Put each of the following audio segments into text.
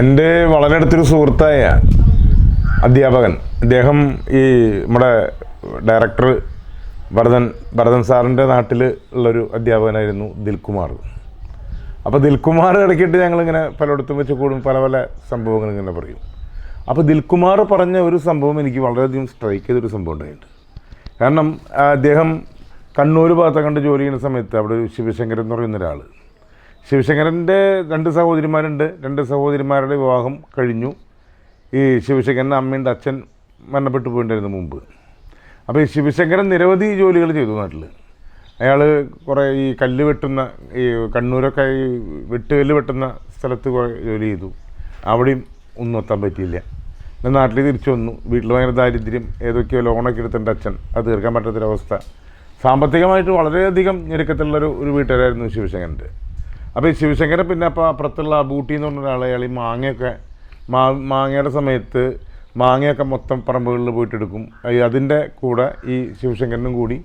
എന്റെ വളരെ അടുത്തൊരു സുഹൃത്തായ അധ്യാപകൻ. അദ്ദേഹം ഈ നമ്മുടെ ഡയറക്ടർ ഭരതൻ ഭരതൻ സാറിന്റെ നാട്ടിൽ ഉള്ളൊരു അധ്യാപകനായിരുന്നു ദിൽകുമാർ. അപ്പോൾ ദിൽകുമാർ ഇടയ്ക്കിട്ട് ഞങ്ങളിങ്ങനെ പലയിടത്തും വെച്ച് കൂടും പല പല സംഭവങ്ങൾ ഇങ്ങനെ പറയും. അപ്പോൾ ദിൽകുമാർ പറഞ്ഞ ഒരു സംഭവം എനിക്ക് വളരെയധികം സ്ട്രൈക്ക് ചെയ്തൊരു സംഭവം ഉണ്ടായിട്ടുണ്ട്. കാരണം അദ്ദേഹം കണ്ണൂർ ഭാഗത്തെ കണ്ട് ജോലി ചെയ്യുന്ന സമയത്ത് അവിടെ ഒരു ശിവശങ്കരൻ എന്ന് പറയുന്ന ഒരാൾ ശിവശങ്കരന്റെ രണ്ട് സഹോദരിമാരുണ്ട്. രണ്ട് സഹോദരിമാരുടെ വിവാഹം കഴിഞ്ഞു. ഈ ശിവശങ്കരന്റെ അമ്മയുടെ അച്ഛൻ മരണപ്പെട്ടു പോയിട്ടുണ്ടായിരുന്നു മുമ്പ്. അപ്പോൾ ഈ ശിവശങ്കരൻ നിരവധി ജോലികൾ ചെയ്തു നാട്ടിൽ അയാൾ കുറേ ഈ കല്ല് വെട്ടുന്ന ഈ കണ്ണൂരൊക്കെ ഈ വെട്ടുകല്ല് വെട്ടുന്ന സ്ഥലത്ത് കുറേ ജോലി ചെയ്തു. അവിടെയും ഒന്നും എത്താൻ പറ്റിയില്ല. എന്നാൽ നാട്ടിൽ തിരിച്ചു വന്നു. വീട്ടിൽ ഭയങ്കര ദാരിദ്ര്യം ഏതൊക്കെയോ ലോണൊക്കെ എടുത്തിട്ടുണ്ട് അച്ഛൻ. അത് തീർക്കാൻ പറ്റാത്തൊരവസ്ഥ. സാമ്പത്തികമായിട്ട് വളരെയധികം ഞെരുക്കത്തിലുള്ളൊരു ഒരു വീട്ടുകാരായിരുന്നു ശിവശങ്കരന്റെ അപ്പോൾ ഈ ശിവശങ്കരൻ പിന്നെ അപ്പോൾ അപ്പുറത്തുള്ള ബൂട്ടി എന്ന് പറഞ്ഞ ഒരാളെ ഈ മാങ്ങയൊക്കെ മാ മാങ്ങയുടെ സമയത്ത് മാങ്ങയൊക്കെ മൊത്തം പറമ്പുകളിൽ പോയിട്ടെടുക്കും. അതിന്റെ കൂടെ ഈ ശിവശങ്കരനും കൂടി.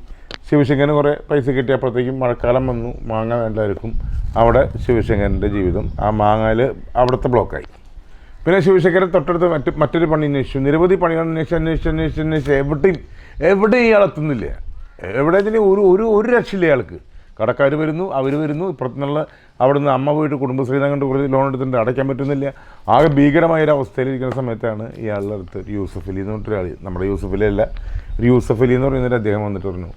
ശിവശങ്കരന് കുറേ പൈസ കിട്ടിയപ്പോഴത്തേക്കും മഴക്കാലം വന്നു. മാങ്ങ എല്ലാവർക്കും അവിടെ ശിവശങ്കരന്റെ ജീവിതം. ആ മാങ്ങയിൽ അവിടുത്തെ ബ്ലോക്കായി. പിന്നെ ശിവശങ്കരൻ തൊട്ടടുത്ത് മറ്റ് മറ്റൊരു പണി അന്വേഷിച്ചു. നിരവധി പണികൾ അന്വേഷിച്ച് അന്വേഷിച്ച് അന്വേഷിച്ച് അന്വേഷിച്ച്. എവിടെയും എവിടെയും ഇയാൾ എത്തുന്നില്ല. എവിടെ ഒരു ഒരു ഒരു രക്ഷയില്ല ഇയാൾക്ക്. കടക്കാർ വരുന്നു അവർ വരുന്നു. ഇപ്പുറത്തുനിന്നുള്ള അവിടെ നിന്ന് അമ്മ പോയിട്ട് കുടുംബശ്രീ കണ്ട് കുറച്ച് ലോൺ എടുത്തിട്ട് അടയ്ക്കാൻ പറ്റുന്നില്ല. ആകെ ഭീകരമായ ഒരു അവസ്ഥയിലിരിക്കുന്ന സമയത്താണ് ഇയാളുടെ അടുത്ത് യൂസഫ് അലി എന്ന് പറഞ്ഞിട്ടൊരാൾ നമ്മുടെ യൂസഫ് അലി അല്ല. ഒരു യൂസഫ് അലി എന്ന് പറയുന്നൊരു അദ്ദേഹം വന്നിട്ട് പറഞ്ഞു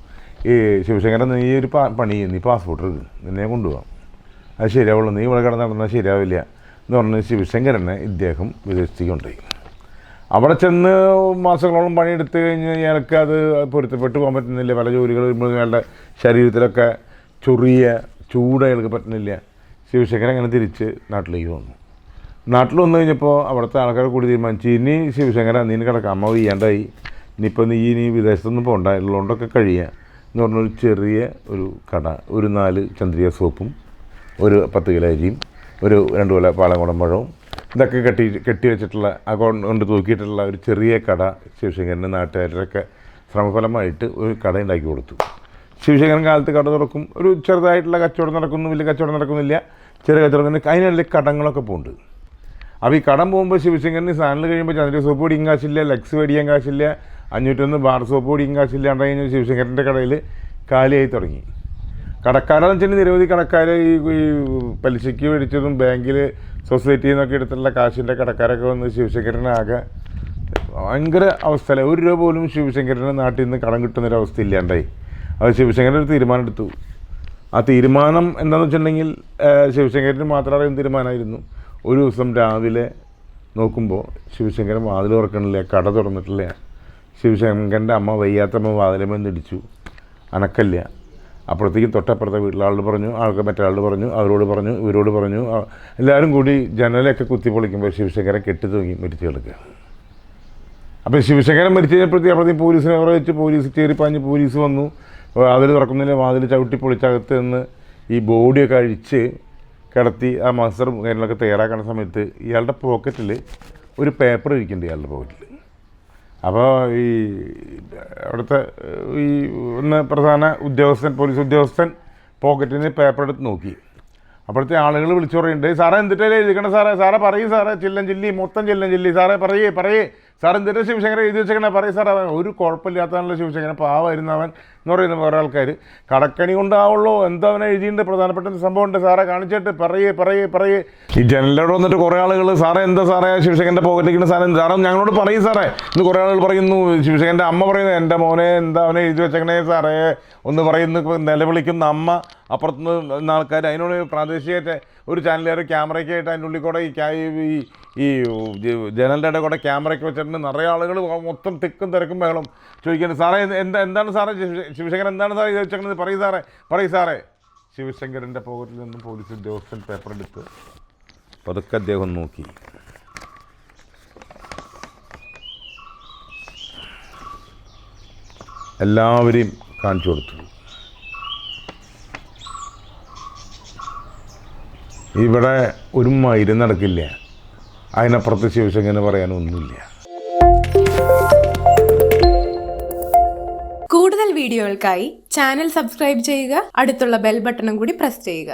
ഈ ശിവശങ്കരൻ നീ ഒരു പണി നീ പാസ്പോർട്ട് എടുക്കും. നിന്നെ കൊണ്ടുപോകാം അത് ശരിയാവുള്ളൂ. നീ ഇവിടെ കിടന്ന് നടന്നാൽ ശരിയാവില്ല. എന്ന് പറഞ്ഞ് ശിവശങ്കരനെ ഇദ്ദേഹം വിദേശത്തേക്ക് കൊണ്ടുപോയി. അവിടെ ചെന്ന് മാസങ്ങളോളം പണിയെടുത്ത് കഴിഞ്ഞ് ഇയാൾക്ക് അത് പൊരുത്തപ്പെട്ട് പോകാൻ പറ്റുന്നില്ല. പല ജോലികൾ വരുമ്പോൾ അയാളുടെ ശരീരത്തിലൊക്കെ ചൊറിയ ചൂട് പറ്റുന്നില്ല ശിവശങ്കരൻ അങ്ങനെ തിരിച്ച് നാട്ടിലേക്ക് വന്നു. നാട്ടിൽ വന്നു കഴിഞ്ഞപ്പോൾ അവിടുത്തെ ആൾക്കാർ കൂടി തീരുമാനിച്ചു ഇനി ശിവശങ്കര നീ കിടക്കാം അമ്മ വീയാണ്ടായി ഇനിയിപ്പോൾ നീ ഇനി വിദേശത്തൊന്നും പോകണ്ട ഉള്ളതുകൊണ്ടൊക്കെ കഴിയുക എന്ന് പറഞ്ഞൊരു ചെറിയ ഒരു കട ഒരു നാല് ചന്ദ്രിക സോപ്പും ഒരു പത്ത് കിലോ അരിയും ഒരു രണ്ട് കൊല പാലംകുടം പഴവും ഇതൊക്കെ കെട്ടി കെട്ടി വെച്ചിട്ടുള്ള ആ കൊണ്ട് കൊണ്ട് തൂക്കിയിട്ടുള്ള ഒരു ചെറിയ കട ശിവശങ്കരന്റെ നാട്ടുകാരുടെയൊക്കെ ശ്രമഫലമായിട്ട് ഒരു കട ഉണ്ടാക്കി കൊടുത്തു. ശിവശങ്കരൻ കാലത്ത് കട തുറക്കും. ഒരു ചെറുതായിട്ടുള്ള കച്ചവടം നടക്കുന്നു വലിയ കച്ചവടം നടക്കുന്നില്ല. ചെറിയ കച്ചവടം തന്നെ അതിനുള്ള കടങ്ങളൊക്കെ പോകുന്നുണ്ട്. അപ്പോൾ ഈ കടം പോകുമ്പോൾ ശിവശങ്കരന് സാധനങ്ങൾ കഴിയുമ്പോൾ ചന്ദ്ര സോപ്പ് പൊടിയും കാശില്ല ലക്സ് മേടിക്കാൻ കാശില്ല അഞ്ഞൂറ്റൊന്ന് ബാർ സോപ്പ് പൊടിയും കാശില്ല ഉണ്ടായി കഴിഞ്ഞാൽ ശിവശങ്കരന്റെ കടയിൽ കാലിയായി തുടങ്ങി. കടക്കാരെന്ന് വെച്ചാൽ നിരവധി കടക്കാർ ഈ ഈ പലിശയ്ക്ക് മേടിച്ചതും ബാങ്കിൽ സൊസൈറ്റിയിൽ നിന്നൊക്കെ എടുത്തിട്ടുള്ള കാശിന്റെ കടക്കാരൊക്കെ വന്ന് ശിവശങ്കരനാകെ ഭയങ്കര അവസ്ഥയില്ല ഒരു രൂപ പോലും ശിവശങ്കരന്റെ നാട്ടിൽ നിന്ന് കടം കിട്ടുന്നൊരവസ്ഥ ഇല്ലാണ്ടായി അത് ശിവശങ്കരൻ ഒരു തീരുമാനം എടുത്തു ആ തീരുമാനം എന്താണെന്ന് വെച്ചിട്ടുണ്ടെങ്കിൽ ശിവശങ്കരന് മാത്രം അറിയുന്ന തീരുമാനമായിരുന്നു. ഒരു ദിവസം രാവിലെ നോക്കുമ്പോൾ ശിവശങ്കരൻ വാതിൽ തുറക്കണില്ല കട തുറന്നിട്ടില്ല. ശിവശങ്കരന്റെ അമ്മ വയ്യാത്തമ്മ വാതിലമ്മ ഇടിച്ചു. അനക്കല്ല അപ്പോഴത്തേക്കും തൊട്ടപ്പുറത്തെ വീട്ടിലാളോട് പറഞ്ഞു ആൾക്ക് മറ്റൊരാളോട് പറഞ്ഞു അവരോട് പറഞ്ഞു ഇവരോട് പറഞ്ഞു. എല്ലാവരും കൂടി ജനലൊക്കെ കുത്തി പൊളിക്കുമ്പോൾ ശിവശങ്കരൻ കെട്ടി തൂങ്ങി മരിച്ചു കിടക്കുക അപ്പോൾ ശിവശങ്കരൻ മരിച്ചു കഴിഞ്ഞപ്പോഴത്തേക്ക് അപ്പോഴത്തേക്കും പോലീസിനെ അവരെ വെച്ച് പോലീസ് കയറിപ്പാഞ്ഞ് പോലീസ് വന്നു. അതിൽ തുറക്കുന്നതിന് വാതിൽ ചവിട്ടി പൊളിച്ചകത്ത് നിന്ന് ഈ ബോഡിയൊക്കെ അഴിച്ച് കിടത്തി ആ മസ്റ്റർ കാര്യങ്ങളൊക്കെ തയ്യാറാക്കുന്ന സമയത്ത് ഇയാളുടെ പോക്കറ്റിൽ ഒരു പേപ്പർ ഇരിക്കുന്നുണ്ട് ഇയാളുടെ പോക്കറ്റിൽ അപ്പോൾ ഈ അവിടുത്തെ ഈ ഒന്ന് പ്രധാന ഉദ്യോഗസ്ഥൻ പോലീസ് ഉദ്യോഗസ്ഥൻ പോക്കറ്റിൽ നിന്ന് പേപ്പർ എടുത്ത് നോക്കി. അപ്പോഴത്തെ ആളുകൾ വിളിച്ചു പറയുന്നുണ്ട് സാറേ എന്തിട്ടല്ലേ എഴുതിക്കണം സാറേ? സാറേ പറയൂ സാറേ ചില്ലൻ ചില്ലി മൊത്തം ചില്ലൻ ചില്ലി. സാറേ പറയേ പറയേ. സാർ എന്തിന്റെ ശിവശങ്കരൻ എഴുതി വെച്ചേക്കണേ? പറയും സാർ അവൻ ഒരു കുഴപ്പമില്ലാത്തതാണല്ലോ ശിവശങ്കരൻ പാവായിരുന്നു അവൻ എന്ന് പറയുന്ന വേറെ ആൾക്കാർ കടക്കണി കൊണ്ടാവുള്ളൂ. എന്താ അവനെ എഴുതിയിട്ടുണ്ട്. പ്രധാനപ്പെട്ട സംഭവമുണ്ട്. സാറേ കാണിച്ചിട്ട് പറയേ പറയേ പറയേ. ഈ ജനലിലൂടെ വന്നിട്ട് കുറേ ആളുകൾ സാറേ എന്താ സാറേ? ശിവശങ്കരന്റെ പോക്കറ്റിരിക്കുന്ന സാറേ സാറേ ഞങ്ങളോട് പറയും സാറേ. ഇന്ന് കുറേ ആളുകൾ പറയുന്നു ശിവശങ്കരന്റെ അമ്മ പറയുന്നു എന്റെ മോനെ എന്താ അവനെ എഴുതി വെച്ചേക്കണേ സാറേ? ഒന്ന് പറയുന്നു നിലവിളിക്കുന്ന അമ്മ അപ്പുറത്തുനിന്ന് ആൾക്കാർ അതിനോട് പ്രാദേശികമായിട്ട് ഒരു ചാനലുകാർ ക്യാമറയ്ക്കായിട്ട് അതിനുള്ളിൽ ഉള്ളിൽ കൂടെ ഈ ഈ ജനലിന്റെ ഇടയിൽ കൂടെ ക്യാമറയ്ക്ക് വെച്ചിട്ടുണ്ട്. നിറയെ ആളുകൾ മൊത്തം തിക്കും തിരക്കും ബഹളം ചോദിക്കുന്നത് സാറേ എന്താ എന്താണ് സാറേ ശിവശങ്കർ എന്താണ് സാറേ ഇത് വെച്ചേക്കുന്നത് പറയും സാറേ പറയും സാറേ. ശിവശങ്കരന്റെ പോക്കറ്റിൽ നിന്നും പോലീസ് ഉദ്യോഗസ്ഥൻ പേപ്പർ എടുത്ത് പതുക്കെ അദ്ദേഹം നോക്കി. എല്ലാവരെയും കാണിച്ചു കൊടുത്തു. ഇവിടെ ഒരു ഇരുന്നടക്കില്ല നടക്കില്ല. അതിനപ്പുറത്ത് ശിവശങ്കരന് പറയാനൊന്നുമില്ല. കൂടുതൽ വീഡിയോകൾക്കായി ചാനൽ സബ്സ്ക്രൈബ് ചെയ്യുക അടുത്തുള്ള ബെൽ ബട്ടണും കൂടി പ്രസ് ചെയ്യുക.